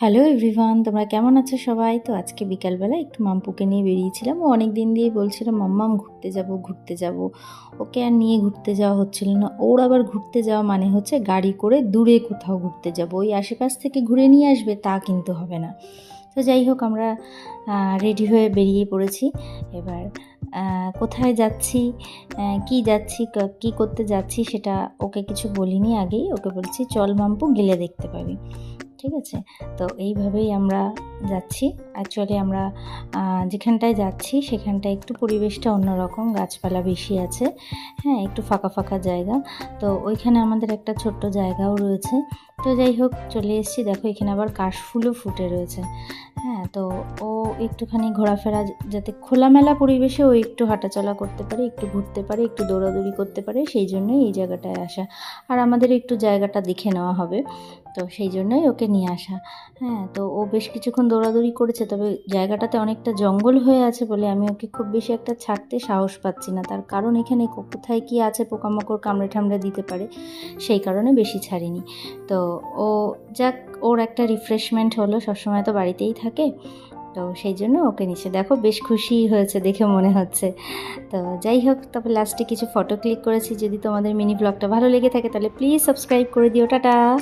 Hello everyone তোমরা কেমন আছো সবাই? তো আজকে বিকালবেলা একটু মাম্পুকে নিয়ে বেরিয়েছিলাম। ও অনেক দিন দিয়ে বলছিল মাম্মাম ঘুরতে যাব ঘুরতে যাব। ওকে আর নিয়ে ঘুরতে যাওয়া হচ্ছিল না। ওর আবার ঘুরতে যাওয়া মানে হচ্ছে গাড়ি করে দূরে কোথাও ঘুরতে যাব। ওই আশেপাশ থেকে ঘুরে নিয়ে আসবে, তা কিন্তু হবে না। তো যাই হোক, আমরা রেডি হয়ে বেরিয়ে পড়েছি। এবার কোথায় যাচ্ছি কি যাচ্ছি কি করতে যাচ্ছি সেটা ওকে কিছু বলিনি আগেই। ওকে বলছি, চল মাম্পু, গেলে দেখতে পাবি। ঠিক আছে? তো এইভাবেই আমরা যাচ্ছি। অ্যাকচুয়ালি আমরা যেখানটায় যাচ্ছি সেখানটায় একটু পরিবেশটা অন্যরকম। গাছপালা বেশি আছে হ্যাঁ একটু ফাঁকা ফাঁকা জায়গা। তো ওইখানে আমাদের একটা ছোট্ট জায়গাও রয়েছে। তো যাই হোক, চলে এসেছি। দেখো এখানে আবার কাশফুলও ফুটে রয়েছে। হ্যাঁ তো ও একটুখানি ঘোরাফেরা যাতে খোলামেলা পরিবেশে ও একটু হাঁটাচলা করতে পারে, একটু ঘুরতে পারে, একটু দৌড়াদৌড়ি করতে পারে, সেই জন্যই এই জায়গাটায় আসা। আর আমাদের একটু জায়গাটা দেখে নেওয়া হবে, তো সেই জন্যই ওকে নিয়ে আসা। হ্যাঁ তো ও বেশ কিছুক্ষণ দৌড়াদৌড়ি করেছে, তবে জায়গাটাতে অনেকটা জঙ্গল হয়ে আছে বলে আমি ওকে খুব বেশি একটা ছাড়তে সাহস পাচ্ছি না। তার কারণ এখানে কোথায় কি আছে পোকামাকড় কামড়ে ঠামড়ে দিতে পারে, সেই কারণে বেশি ছাড়িনি। তো ও যাক, ওর একটা রিফ্রেশমেন্ট হলো, সবসময় তো বাড়িতেই থাকে। তো সেই জন্য ওকে নিচে, দেখো বেশ খুশি হয়েছে দেখে মনে হচ্ছে। তো যাই হোক, তবে লাস্টে কিছু ফটো ক্লিক করেছি। যদি তোমাদের মিনি ব্লগটা ভালো লেগে থাকে, তাহলে প্লিজ সাবস্ক্রাইব করে দিও। টাটা!